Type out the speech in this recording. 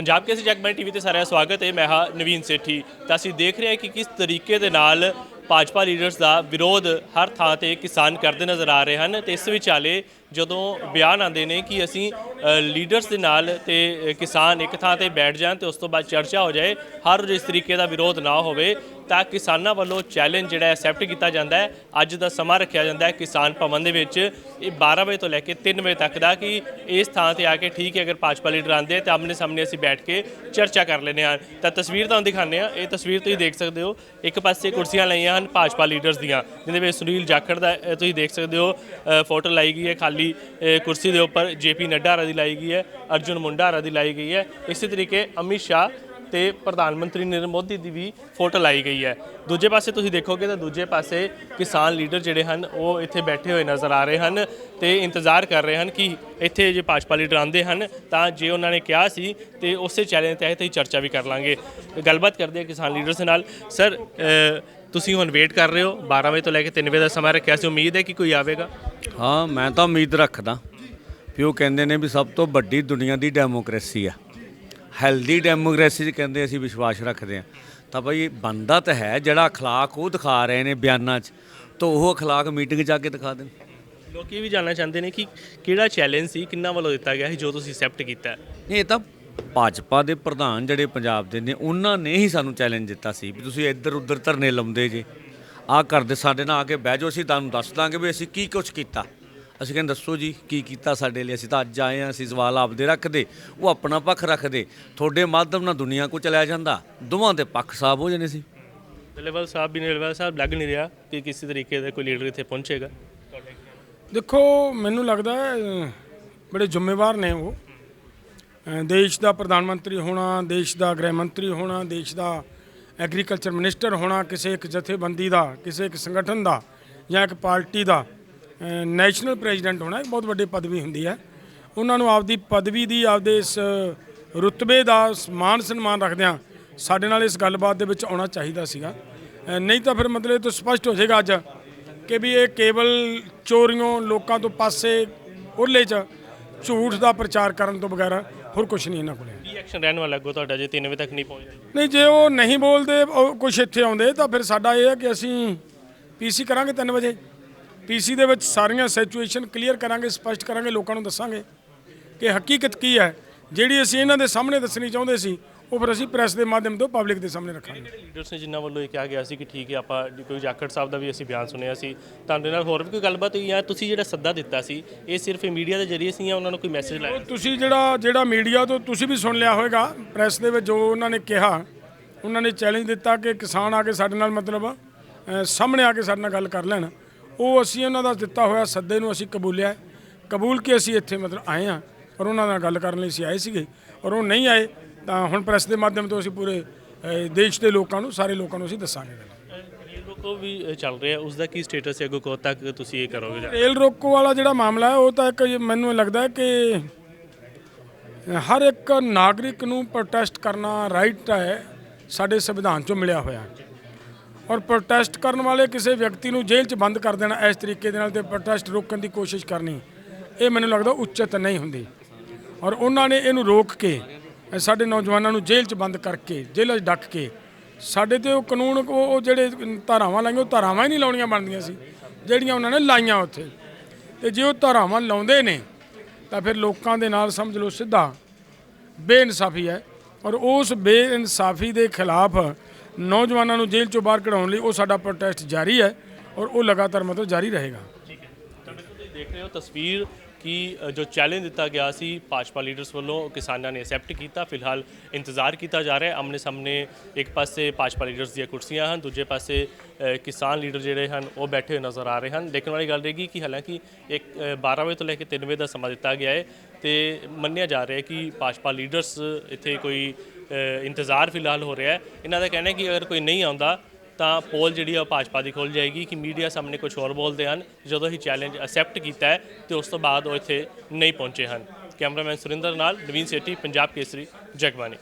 ਪੰਜਾਬ ਕੇਸੀ Jagbani TV ਤੇ ਸਾਰਿਆਂ ਦਾ ਸਵਾਗਤ ਹੈ। ਮੈਂ ਹਾਂ ਨਵੀਨ ਸੇਠੀ। ਤਾਂ ਅਸੀਂ ਦੇਖ ਰਹੇ ਹਾਂ ਕਿ ਕਿਸ ਤਰੀਕੇ ਦੇ ਨਾਲ ਭਾਜਪਾ ਲੀਡਰਸ ਦਾ ਵਿਰੋਧ ਹਰ ਥਾਂ ਤੇ ਕਿਸਾਨ ਕਰਦੇ ਨਜ਼ਰ ਆ ਰਹੇ ਹਨ ਤੇ ਇਸ ਵਿਚਾਲੇ ਜਦੋਂ ਬਿਆਨ ਆਉਂਦੇ ਨੇ ਕਿ ਅਸੀਂ ਲੀਡਰਸ ਦੇ ਨਾਲ ਤੇ ਕਿਸਾਨ ਇੱਕ ਥਾਂ ਤੇ ਬੈਠ ਜਾਣ ਤੇ ਉਸ ਤੋਂ ਬਾਅਦ ਚਰਚਾ ਹੋ ਜਾਏ, ਹਰ ਰੋਜ਼ ਇਸ ਤਰੀਕੇ ਦਾ ਵਿਰੋਧ ਨਾ ਹੋਵੇ ਤਾਂ ਕਿਸਾਨਾਂ ਵੱਲੋਂ ਚੈਲੰਜ ਜਿਹੜਾ ਐਕਸੈਪਟ ਕੀਤਾ ਜਾਂਦਾ ਹੈ। ਅੱਜ ਦਾ ਸਮਾਂ ਰੱਖਿਆ ਜਾਂਦਾ ਹੈ ਕਿਸਾਨ ਭਵਨ ਦੇ ਵਿੱਚ। ਇਹ 12 ਵਜੇ ਤੋਂ ਲੈ ਕੇ 3 ਵਜੇ ਤੱਕ ਦਾ ਕਿ ਇਸ ਥਾਂ ਤੇ ਆ ਕੇ ਠੀਕ ਹੈ ਅਗਰ ਭਾਜਪਾ ਲੀਡਰ ਆਉਂਦੇ ਤਾਂ ਆਮਨੇ ਸਾਹਮਣੇ ਅਸੀਂ ਬੈਠ ਕੇ ਚਰਚਾ ਕਰ ਲੈਂਦੇ ਹਾਂ। ਤਾਂ ਤਸਵੀਰ ਤੁਹਾਨੂੰ ਦਿਖਾਉਂਦੇ ਹਾਂ। ਇਹ ਤਸਵੀਰ ਤੁਸੀਂ ਦੇਖ ਸਕਦੇ ਹੋ। ਇੱਕ ਪਾਸੇ ਕੁਰਸੀਆਂ ਲਾਈਆਂ ਹਨ ਭਾਜਪਾ ਲੀਡਰਸ ਦੀਆਂ ਜਿਹਦੇ ਵਿੱਚ ਸੁਨੀਲ ਜਾਖੜ ਦਾ ਅ, ਤੁਸੀਂ ਦੇਖ ਸਕਦੇ ਹੋ ਅ, ਫੋਟੋ ਲਾਈ ਗਈ ਹੈ ਖਾਲੀ ਅ, ਕੁਰਸੀ ਦੇ ਉੱਪਰ ਜੇਪੀ ਨੱਡਾ ਹਰਾ ਦੀ ਲਾਈ ਗਈ ਹੈ ਅਰਜੁਨ ਮੁੰਡਾ ਹਰਾ ਦੀ ਲਾਈ ਗਈ ਹੈ। ਇਸੇ ਤਰੀਕੇ ਅਮਿਤ ਸ਼ਾਹ ਤੇ ਪ੍ਰਧਾਨ ਮੰਤਰੀ ਨਰਿੰਦਰ ਮੋਦੀ ਦੀ ਵੀ ਫੋਟੋ ਲਾਈ ਗਈ ਹੈ। ਦੂਜੇ ਪਾਸੇ ਤੁਸੀਂ ਦੇਖੋਗੇ ਤਾਂ ਦੂਜੇ ਪਾਸੇ ਕਿਸਾਨ ਲੀਡਰ ਜਿਹੜੇ ਹਨ, ਉਹ ਇੱਥੇ ਬੈਠੇ ਹੋਏ ਨਜ਼ਰ ਆ ਰਹੇ ਹਨ ਤੇ ਇੰਤਜ਼ਾਰ ਕਰ ਰਹੇ ਹਨ ਕਿ ਇੱਥੇ ਜੇ ਭਾਜਪਾ ਲੀਡਰ ਆਉਂਦੇ ਹਨ ਤਾਂ ਜੇ ਉਹਨਾਂ ਨੇ ਕਿਹਾ ਸੀ ਤੇ ਉਸੇ ਚੈਲੰਜ ਤਹਿਤ ਹੀ ਚਰਚਾ ਵੀ ਕਰ ਲਾਂਗੇ। ਗੱਲਬਾਤ ਕਰਦੇ ਹਾਂ ਕਿਸਾਨ ਲੀਡਰਸ ਨਾਲ। ਸਰ ਤੁਸੀਂ ਹੁਣ ਵੇਟ ਕਰ ਰਹੇ ਹੋ 12 ਵਜੇ ਤੋਂ ਲੈ ਕੇ 3 ਵਜੇ ਦਾ ਸਮਾਂ ਰੱਖਿਆ ਸੀ, ਉਮੀਦ ਹੈ ਕਿ ਕੋਈ ਆਵੇਗਾ? ਹਾਂ, ਮੈਂ ਤਾਂ ਉਮੀਦ ਰੱਖਦਾ। ਵੀ ਉਹ ਕਹਿੰਦੇ ਨੇ ਵੀ ਸਭ ਤੋਂ ਵੱਡੀ ਦੁਨੀਆ ਦੀ ਡੈਮੋਕ੍ਰੇਸੀ ਆ। ਹੈਲਦੀ ਡੈਮੋਕ੍ਰੇਸੀ 'ਚ ਕਹਿੰਦੇ ਅਸੀਂ ਵਿਸ਼ਵਾਸ ਰੱਖਦੇ ਆ ਤਾਂ ਭਾਈ ਬੰਦਾ ਤਾਂ ਹੈ ਜਿਹੜਾ ਅਖਲਾਕ ਉਹ ਦਿਖਾ ਰਹੇ ਨੇ ਬਿਆਨਾਂ 'ਚ। ਤਾਂ ਉਹ ਅਖਲਾਕ ਮੀਟਿੰਗ 'ਚ ਆ ਕੇ ਦਿਖਾ ਦੇਣ। ਲੋਕੀ ਵੀ ਜਾਣਨਾ ਚਾਹੁੰਦੇ ਨੇ ਕਿ ਕਿਹੜਾ ਚੈਲੰਜ ਸੀ ਕਿੰਨਾ ਵੱਲੋਂ ਦਿੱਤਾ ਗਿਆ ਸੀ ਜੋ ਤੁਸੀਂ ਐਕਸੈਪਟ ਕੀਤਾ? ਹੈ ਇਹ ਤਾਂ ਭਾਜਪਾ ਦੇ ਪ੍ਰਧਾਨ ਜਿਹੜੇ ਪੰਜਾਬ ਦੇ ਨੇ ਉਹਨਾਂ ਨੇ ਹੀ ਸਾਨੂੰ ਚੈਲੰਜ ਦਿੱਤਾ ਸੀ ਵੀ ਤੁਸੀਂ ਇੱਧਰ ਉੱਧਰ ਧਰਨੇ ਲਾਉਂਦੇ ਜੇ। ਆਹ ਕਰਦੇ ਸਾਡੇ ਨਾਲ ਆ ਕੇ ਬਹਿ ਜਾਓ ਅਸੀਂ ਤੁਹਾਨੂੰ ਦੱਸ ਦਾਂਗੇ ਵੀ ਅਸੀਂ ਕੀ ਕੁਝ ਕੀਤਾ। ਅਸੀਂ ਕਹਿੰਦੇ ਦੱਸੋ ਜੀ ਕੀ ਕੀਤਾ ਸਾਡੇ ਲਈ? ਅਸੀਂ ਤਾਂ ਅੱਜ ਆਏ ਹਾਂ ਅਸੀਂ ਸਵਾਲ ਆਪਦੇ ਰੱਖਦੇ ਉਹ ਆਪਣਾ ਪੱਖ ਰੱਖਦੇ। ਤੁਹਾਡੇ ਮਾਧਿਅਮ ਨਾਲ ਦੁਨੀਆ ਕੋ ਚਲਿਆ ਜਾਂਦਾ। ਦੋਵਾਂ ਦੇ ਪੱਖ ਸਾਫ਼ ਹੋ ਜਾਣੇ ਸੀ। ਡਲੇਵਾਲ ਸਾਹਿਬ ਵੀ ਡਲੇਵਾਲ ਸਾਹਿਬ ਲੱਗ ਨਹੀਂ ਰਿਹਾ ਕਿ ਕਿਸੇ ਤਰੀਕੇ ਦਾ ਕੋਈ ਲੀਡਰ ਇੱਥੇ ਪਹੁੰਚੇਗਾ। ਦੇਖੋ ਮੈਨੂੰ ਲੱਗਦਾ ਬੜੇ ਜ਼ਿੰਮੇਵਾਰ ਨੇ ਉਹ। ਦੇਸ਼ ਦਾ ਪ੍ਰਧਾਨ ਮੰਤਰੀ ਹੋਣਾ ਦੇਸ਼ ਦਾ ਗ੍ਰਹਿ ਮੰਤਰੀ ਹੋਣਾ ਦੇਸ਼ ਦਾ ਐਗਰੀਕਲਚਰ ਮਿਨਿਸਟਰ ਹੋਣਾ ਕਿਸੇ ਇੱਕ ਜਥੇਬੰਦੀ ਦਾ ਕਿਸੇ ਇੱਕ ਸੰਗਠਨ ਦਾ ਜਾਂ ਇੱਕ ਪਾਰਟੀ ਦਾ। ਨੈਸ਼ਨਲ ਪ੍ਰੈਜ਼ੀਡੈਂਟ ਹੋਣਾ ਇੱਕ ਬਹੁਤ ਵੱਡੀ ਪਦਵੀ ਹੁੰਦੀ ਹੈ। ਉਹਨਾਂ ਨੂੰ ਆਪਦੀ ਪਦਵੀ ਦੀ ਆਪਦੇ ਇਸ ਰੁਤਬੇ ਦਾ ਮਾਨ ਸਨਮਾਨ ਰੱਖਦਿਆਂ ਸਾਡੇ ਨਾਲ ਇਸ ਗੱਲਬਾਤ ਦੇ ਵਿੱਚ ਆਉਣਾ ਚਾਹੀਦਾ ਸੀਗਾ। ਨਹੀਂ ਤਾਂ ਫਿਰ ਮਤਲਬ ਇਹ ਤਾਂ ਸਪਸ਼ਟ ਹੋ ਜਾਏਗਾ ਅੱਜ ਕਿ ਵੀ ਇਹ ਕੇਵਲ ਚੋਰੀਆਂ ਲੋਕਾਂ ਤੋਂ ਪਾਸੇ ਉਹਲੇ 'ਚ ਝੂਠ ਦਾ ਪ੍ਰਚਾਰ ਕਰਨ ਤੋਂ ਬਗੈਰ ਹੋਰ ਕੁਝ ਨਹੀਂ ਇਹਨਾਂ ਕੋਲੇ। ਕੀ ਐਕਸ਼ਨ ਰਹਿਣ ਵਾਲਾ ਅੱਗੋਂ ਤੁਹਾਡਾ ਜੇ 3 ਵਜੇ ਤੱਕ ਨਹੀਂ ਪਹੁੰਚਦਾ ਨਹੀਂ ਜੇ ਉਹ ਨਹੀਂ ਬੋਲਦੇ ਕੁਝ ਇੱਥੇ ਆਉਂਦੇ ਤਾਂ ਫਿਰ ਸਾਡਾ ਇਹ ਹੈ ਕਿ ਅਸੀਂ ਪੀਸੀ ਕਰਾਂਗੇ 3 ਵਜੇ। ਪੀਸੀ ਦੇ ਵਿੱਚ ਸਾਰੀਆਂ ਸਿਚੁਏਸ਼ਨ ਕਲੀਅਰ ਕਰਾਂਗੇ ਸਪਸ਼ਟ ਕਰਾਂਗੇ ਲੋਕਾਂ ਨੂੰ ਦੱਸਾਂਗੇ ਕਿ ਹਕੀਕਤ ਕੀ ਹੈ। ਜਿਹੜੀ ਅਸੀਂ ਇਹਨਾਂ ਦੇ ਸਾਹਮਣੇ ਦੱਸਣੀ ਚਾਹੁੰਦੇ ਸੀ ਉਹ ਫਿਰ ਅਸੀਂ ਪ੍ਰੈਸ ਦੇ ਮਾਧਿਅਮ ਤੋਂ ਪਬਲਿਕ ਦੇ ਸਾਹਮਣੇ ਰੱਖਾਂਗੇ। ਲੀਡਰਸ ਨੇ ਜਿਨ੍ਹਾਂ ਵੱਲੋਂ ਇਹ ਕਿਹਾ ਗਿਆ ਸੀ ਕਿ ਠੀਕ ਹੈ ਆਪਾਂ ਕੋਈ ਜਾਖੜ ਸਾਹਿਬ ਦਾ ਵੀ ਅਸੀਂ ਬਿਆਨ ਸੁਣਿਆ ਸੀ ਤੁਹਾਡੇ ਨਾਲ ਹੋਰ ਵੀ ਕੋਈ ਗੱਲਬਾਤ ਹੋਈ ਹੈ ਤੁਸੀਂ ਜਿਹੜਾ ਸੱਦਾ ਦਿੱਤਾ ਸੀ ਇਹ ਸਿਰਫ ਮੀਡੀਆ ਦੇ ਜ਼ਰੀਏ ਸੀ ਜਾਂ ਉਹਨਾਂ ਨੂੰ ਕੋਈ ਮੈਸੇਜ ਲਾਇਆ ਤੁਸੀਂ ਜਿਹੜਾ ਜਿਹੜਾ ਮੀਡੀਆ ਤੋਂ ਤੁਸੀਂ ਵੀ ਸੁਣ ਲਿਆ ਹੋਵੇਗਾ ਪ੍ਰੈਸ ਦੇ ਵਿੱਚ ਜੋ ਉਹਨਾਂ ਨੇ ਕਿਹਾ ਉਹਨਾਂ ਨੇ ਚੈਲੰਜ ਦਿੱਤਾ ਕਿ ਕਿਸਾਨ ਆ ਕੇ ਸਾਡੇ ਨਾਲ ਮਤਲਬ ਸਾਹਮਣੇ ਆ ਕੇ ਸਾਡੇ ਨਾਲ ਗੱਲ ਕਰ ਲੈਣ। ਉਹ ਅਸੀਂ ਉਹਨਾਂ ਦਾ ਦਿੱਤਾ ਹੋਇਆ ਸੱਦੇ ਨੂੰ ਅਸੀਂ ਕਬੂਲਿਆ ਕਬੂਲ ਕੇ ਅਸੀਂ ਇੱਥੇ ਮਤਲਬ ਆਏ ਹਾਂ ਔਰ ਉਹਨਾਂ ਨਾਲ ਗੱਲ ਕਰਨ ਲਈ ਅਸੀਂ ਆਏ ਸੀਗੇ ਔਰ ਉਹ ਨਹੀਂ ਆਏ ਤਾਂ ਹੁਣ ਪ੍ਰੈਸ ਦੇ ਮਾਧਿਅਮ ਤੋਂ ਅਸੀਂ ਪੂਰੇ ਦੇਸ਼ ਦੇ ਲੋਕਾਂ ਨੂੰ ਸਾਰੇ ਲੋਕਾਂ ਨੂੰ ਅਸੀਂ ਦੱਸਾਂਗੇ। ਰੇਲ ਰੋਕੋ ਵੀ ਚੱਲ ਰਿਹਾ ਉਸ ਦਾ ਕੀ ਸਟੇਟਸ ਹੈ? ਅੱਗੋਂ ਕਦੋਂ ਤੱਕ ਤੁਸੀਂ ਇਹ ਕਰੋਗੇ ਰੇਲ ਰੋਕੋ ਵਾਲਾ ਜਿਹੜਾ ਮਾਮਲਾ ਹੈ ਉਹ ਤਾਂ ਇੱਕ ਮੈਨੂੰ ਲੱਗਦਾ ਹੈ ਕਿ ਹਰ ਇੱਕ ਨਾਗਰਿਕ ਨੂੰ ਪ੍ਰੋਟੈਸਟ ਕਰਨਾ ਰਾਈਟ ਹੈ ਸਾਡੇ ਸੰਵਿਧਾਨ 'ਚੋਂ ਮਿਲਿਆ ਹੋਇਆ। ਔਰ ਪ੍ਰੋਟੈਸਟ ਕਰਨ ਵਾਲੇ ਕਿਸੇ ਵਿਅਕਤੀ ਨੂੰ ਜੇਲ੍ਹ 'ਚ ਬੰਦ ਕਰ ਦੇਣਾ, ਇਸ ਤਰੀਕੇ ਦੇ ਨਾਲ ਤੇ ਪ੍ਰੋਟੈਸਟ ਰੋਕਣ ਦੀ ਕੋਸ਼ਿਸ਼ ਕਰਨੀ, ਇਹ ਮੈਨੂੰ ਲੱਗਦਾ ਉਚਿਤ ਨਹੀਂ ਹੁੰਦੀ। ਔਰ ਉਹਨਾਂ ਨੇ ਇਹਨੂੰ ਰੋਕ ਕੇ ਸਾਡੇ ਨੌਜਵਾਨਾਂ ਨੂੰ ਜੇਲ੍ਹ 'ਚ ਬੰਦ ਕਰਕੇ, ਜੇਲ੍ਹਾਂ 'ਚ ਡੱਕ ਕੇ, ਸਾਡੇ ਤੇ ਉਹ ਕਾਨੂੰਨ, ਉਹ ਉਹ ਜਿਹੜੇ ਧਾਰਾਵਾਂ ਲਾਈਆਂ, ਉਹ ਧਾਰਾਵਾਂ ਹੀ ਨਹੀਂ ਲਾਉਣੀਆਂ ਬਣਦੀਆਂ ਸੀ, ਜਿਹੜੀਆਂ ਉਹਨਾਂ ਨੇ ਲਾਈਆਂ ਉੱਥੇ। ਤੇ ਜੇ ਉਹ ਧਾਰਾਵਾਂ ਲਾਉਂਦੇ ਨੇ, ਤਾਂ ਫਿਰ ਲੋਕਾਂ ਦੇ ਨਾਲ ਸਮਝ ਲਓ ਸਿੱਧਾ ਬੇਇਨਸਾਫੀ ਹੈ। ਔਰ ਉਸ ਬੇਇਨਸਾਫੀ ਦੇ ਖਿਲਾਫ ਨੌਜਵਾਨਾਂ ਨੂੰ ਜੇਲ੍ਹ ਚੋਂ ਬਾਹਰ ਕਢਾਉਣ ਲਈ ਉਹ ਸਾਡਾ ਪ੍ਰੋਟੈਸਟ ਜਾਰੀ ਹੈ ਔਰ ਉਹ ਲਗਾਤਾਰ ਮਤਲਬ ਜਾਰੀ ਰਹੇਗਾ। ਤੁਹਾਡੇ ਕੋਲ ਤੁਸੀਂ ਦੇਖ ਰਹੇ ਹੋ ਤਸਵੀਰ ਕਿ ਜੋ ਚੈਲੰਜ ਦਿੱਤਾ ਗਿਆ ਸੀ ਭਾਜਪਾ ਲੀਡਰਸ ਵੱਲੋਂ ਕਿਸਾਨਾਂ ਨੇ ਐਕਸੈਪਟ ਕੀਤਾ। ਫਿਲਹਾਲ ਇੰਤਜ਼ਾਰ ਕੀਤਾ ਜਾ ਰਿਹਾ ਹੈ। ਆਮਨੇ ਸਾਹਮਣੇ ਇੱਕ ਪਾਸੇ ਭਾਜਪਾ ਲੀਡਰਸ ਦੀਆਂ ਕੁਰਸੀਆਂ ਹਨ ਦੂਜੇ ਪਾਸੇ ਕਿਸਾਨ ਲੀਡਰ ਜਿਹੜੇ ਹਨ ਉਹ ਬੈਠੇ ਹੋਏ ਨਜ਼ਰ ਆ ਰਹੇ ਹਨ। ਦੇਖਣ ਵਾਲੀ ਗੱਲ ਰਹੇਗੀ ਕਿ ਹਾਲਾਂਕਿ ਇੱਕ ਅ, 12 ਵਜੇ ਤੋਂ ਲੈ ਕੇ 3 ਵਜੇ ਦਾ ਸਮਾਂ ਦਿੱਤਾ ਗਿਆ ਹੈ। ਤੇ ਮੰਨਿਆ ਜਾ ਰਿਹਾ ਹੈ ਕਿ ਭਾਜਪਾ ਲੀਡਰਸ ਇੱਥੇ ਕੋਈ ਇੰਤਜ਼ਾਰ ਫਿਲਹਾਲ ਹੋ ਰਿਹਾ ਹੈ। ਇਹਨਾਂ ਦਾ ਕਹਿਣਾ ਹੈ ਕਿ ਅਗਰ ਕੋਈ ਨਹੀਂ ਆਉਂਦਾ, ਤਾਂ ਪੋਲ ਜਿਹੜੀ ਆ ਉਹ ਭਾਜਪਾ ਦੀ ਖੁੱਲ ਜਾਏਗੀ ਕਿ ਮੀਡੀਆ ਸਾਹਮਣੇ ਕੁਝ ਹੋਰ ਬੋਲਦੇ ਹਨ। ਜਦੋਂ ਹੀ ਚੈਲੰਜ ਅਸੈਪਟ ਕੀਤਾ ਹੈ, ਤੇ ਉਸ ਤੋਂ ਬਾਅਦ ਉਹ ਇੱਥੇ ਨਹੀਂ ਪਹੁੰਚੇ ਹਨ। ਕੈਮਰਾਮੈਨ ਸੁਰਿੰਦਰ ਨਾਲ ਨਵੀਨ ਸੇਠੀ, ਪੰਜਾਬ ਕੇਸਰੀ ਜਗਬਾਨੀ